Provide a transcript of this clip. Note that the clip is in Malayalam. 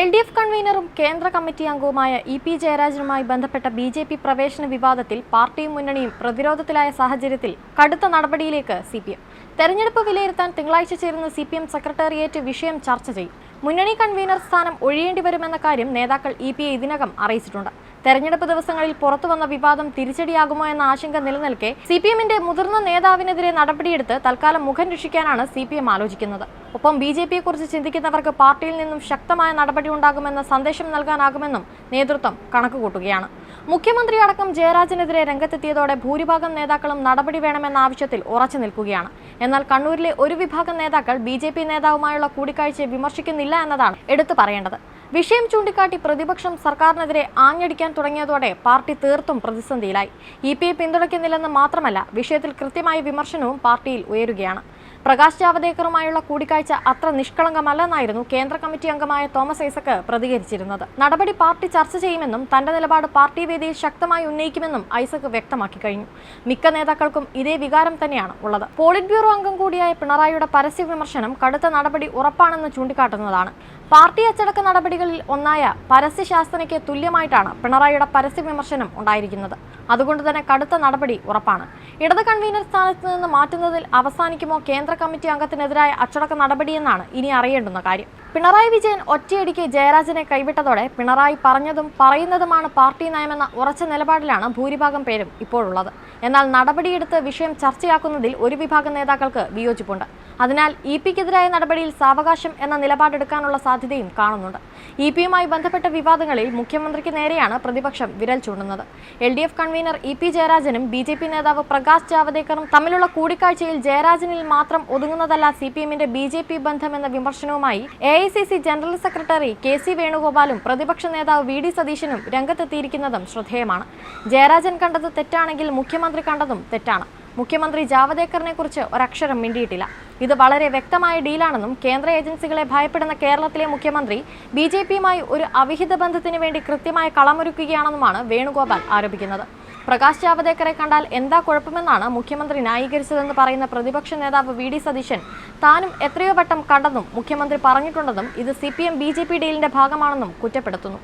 എൽ ഡി എഫ് കൺവീനറും കേന്ദ്ര കമ്മിറ്റി അംഗവുമായ ഇ പി ജയരാജനുമായി ബന്ധപ്പെട്ട ബി ജെ പി പ്രവേശന വിവാദത്തിൽ പാർട്ടിയും മുന്നണിയും പ്രതിരോധത്തിലായ സാഹചര്യത്തിൽ കടുത്ത നടപടിയിലേക്ക് സി പി എം. തെരഞ്ഞെടുപ്പ് വിലയിരുത്താൻ തിങ്കളാഴ്ച ചേരുന്ന സി പി എം സെക്രട്ടേറിയറ്റ് വിഷയം ചർച്ച ചെയ്യും. മുന്നണി കൺവീനർ സ്ഥാനം ഒഴിയേണ്ടി വരുമെന്ന കാര്യം നേതാക്കൾ ഇ പിയെ ഇതിനകം അറിയിച്ചിട്ടുണ്ട്. തെരഞ്ഞെടുപ്പ് ദിവസങ്ങളിൽ പുറത്തുവന്ന വിവാദം തിരിച്ചടിയാകുമോ എന്ന ആശങ്ക നിലനിൽക്കെ സി പി എമ്മിന്റെ മുതിർന്ന നേതാവിനെതിരെ നടപടിയെടുത്ത് തൽക്കാലം മുഖം രക്ഷിക്കാനാണ് സി പി എം ആലോചിക്കുന്നത്. ഒപ്പം ബി ജെ പിയെക്കുറിച്ച് ചിന്തിക്കുന്നവർക്ക് പാർട്ടിയിൽ നിന്നും ശക്തമായ നടപടി ഉണ്ടാകുമെന്ന സന്ദേശം നൽകാനാകുമെന്നും നേതൃത്വം കണക്കുകൂട്ടുകയാണ്. മുഖ്യമന്ത്രി അടക്കം ജയരാജനെതിരെ രംഗത്തെത്തിയതോടെ ഭൂരിഭാഗം നേതാക്കളും നടപടി വേണമെന്ന ആവശ്യത്തിൽ ഉറച്ചു നിൽക്കുകയാണ്. എന്നാൽ കണ്ണൂരിലെ ഒരു വിഭാഗം നേതാക്കൾ ബി നേതാവുമായുള്ള കൂടിക്കാഴ്ചയെ വിമർശിക്കുന്നില്ല എന്നതാണ് എടുത്തു പറയേണ്ടത്. വിഷയം ചൂണ്ടിക്കാട്ടി പ്രതിപക്ഷം സർക്കാരിനെതിരെ ആഞ്ഞടിക്കാൻ തുടങ്ങിയതോടെ പാർട്ടി തീർത്തും പ്രതിസന്ധിയിലായി. ഇ പിയെ പിന്തുണയ്ക്കുന്നില്ലെന്ന് മാത്രമല്ല വിഷയത്തിൽ കൃത്യമായ വിമർശനവും പാർട്ടിയിൽ ഉയരുകയാണ്. പ്രകാശ് ജാവദേക്കറുമായുള്ള കൂടിക്കാഴ്ച അത്ര നിഷ്കളങ്കമല്ലെന്നായിരുന്നു കേന്ദ്ര കമ്മിറ്റി അംഗമായ തോമസ് ഐസക്ക് പ്രതികരിച്ചിരുന്നത്. നടപടി പാർട്ടി ചർച്ച ചെയ്യുമെന്നും തന്റെ നിലപാട് പാർട്ടി വേദിയിൽ ശക്തമായി ഉന്നയിക്കുമെന്നും ഐസക്ക് വ്യക്തമാക്കി കഴിഞ്ഞു. മിക്ക നേതാക്കൾക്കും ഇതേ വികാരം തന്നെയാണ് ഉള്ളത്. പോളിറ്റ് ബ്യൂറോ അംഗം കൂടിയായ പിണറായിയുടെ പരസ്യ വിമർശനം കടുത്ത നടപടി ഉറപ്പാണെന്ന് ചൂണ്ടിക്കാട്ടുന്നതാണ്. പാർട്ടി അച്ചടക്ക നടപടികളിൽ ഒന്നായ പരസ്യശാസ്ത്രയ്ക്ക് തുല്യമായിട്ടാണ് പിണറായിയുടെ പരസ്യ വിമർശനം ഉണ്ടായിരിക്കുന്നത്. അതുകൊണ്ട് തന്നെ കടുത്ത നടപടി ഉറപ്പാണ്. ഇടത് കൺവീനർ സ്ഥാനത്ത് നിന്ന് മാറ്റുന്നതിൽ അവസാനിക്കുമോ കേന്ദ്ര കമ്മിറ്റി അംഗത്തിനെതിരായ അച്ചടക്ക നടപടിയെന്നാണ് ഇനി അറിയേണ്ടുന്ന കാര്യം. പിണറായി വിജയൻ ഒറ്റയടിക്ക് ജയരാജനെ കൈവിട്ടതോടെ പിണറായി പറഞ്ഞതും പറയുന്നതുമാണ് പാർട്ടി നയമെന്ന ഉറച്ച നിലപാടിലാണ് ഭൂരിഭാഗം പേരും ഇപ്പോഴുള്ളത്. എന്നാൽ നടപടിയെടുത്ത് വിഷയം ചർച്ചയാക്കുന്നതിൽ ഒരു വിഭാഗം നേതാക്കൾക്ക് വിയോജിപ്പുണ്ട്. അതിനാൽ ഇ പിക്കെതിരായ നടപടിയിൽ സാവകാശം എന്ന നിലപാടെടുക്കാനുള്ള സാധ്യതയും കാണുന്നുണ്ട്. ഇ പിയുമായി ബന്ധപ്പെട്ട വിവാദങ്ങളിൽ മുഖ്യമന്ത്രിക്ക് നേരെയാണ് പ്രതിപക്ഷം വിരൽ ചൂണ്ടുന്നത്. L D F convener E P ജയരാജനും B J P നേതാവ് പ്രകാശ് ജാവദേക്കറും തമ്മിലുള്ള കൂടിക്കാഴ്ചയിൽ ജയരാജനിൽ മാത്രം ഒതുങ്ങുന്നതല്ല സി പി എമ്മിന്റെ ബി ജെ പി ബന്ധമെന്ന വിമർശനവുമായി A I C C general secretary K C വേണുഗോപാലും പ്രതിപക്ഷ നേതാവ് വി ഡി സതീശനും രംഗത്തെത്തിയിരിക്കുന്നതും ശ്രദ്ധേയമാണ്. ജയരാജൻ കണ്ടത് തെറ്റാണെങ്കിൽ മുഖ്യമന്ത്രി കണ്ടതും തെറ്റാണ്. മുഖ്യമന്ത്രി ജാവദേക്കറിനെ കുറിച്ച് ഒരക്ഷരം മിണ്ടിയിട്ടില്ല. ഇത് വളരെ വ്യക്തമായ ഡീലാണെന്നും കേന്ദ്ര ഏജൻസികളെ ഭയപ്പെടുന്ന കേരളത്തിലെ മുഖ്യമന്ത്രി ബി ജെ പിയുമായി ഒരു അവിഹിത ബന്ധത്തിന് വേണ്ടി കൃത്യമായ കളമൊരുക്കുകയാണെന്നുമാണ് വേണുഗോപാൽ ആരോപിക്കുന്നത്. പ്രകാശ് ജാവദേക്കറെ കണ്ടാൽ എന്താ കുഴപ്പമെന്നാണ് മുഖ്യമന്ത്രി ന്യായീകരിച്ചതെന്ന് പറയുന്ന പ്രതിപക്ഷ നേതാവ് വി ഡി സതീശൻ. താനും എത്രയോ വട്ടം കണ്ടെന്നും മുഖ്യമന്ത്രി പറഞ്ഞിട്ടുണ്ടെന്നും ഇത് C P M B J P ഡീലിന്റെ ഭാഗമാണെന്നും കുറ്റപ്പെടുത്തുന്നു.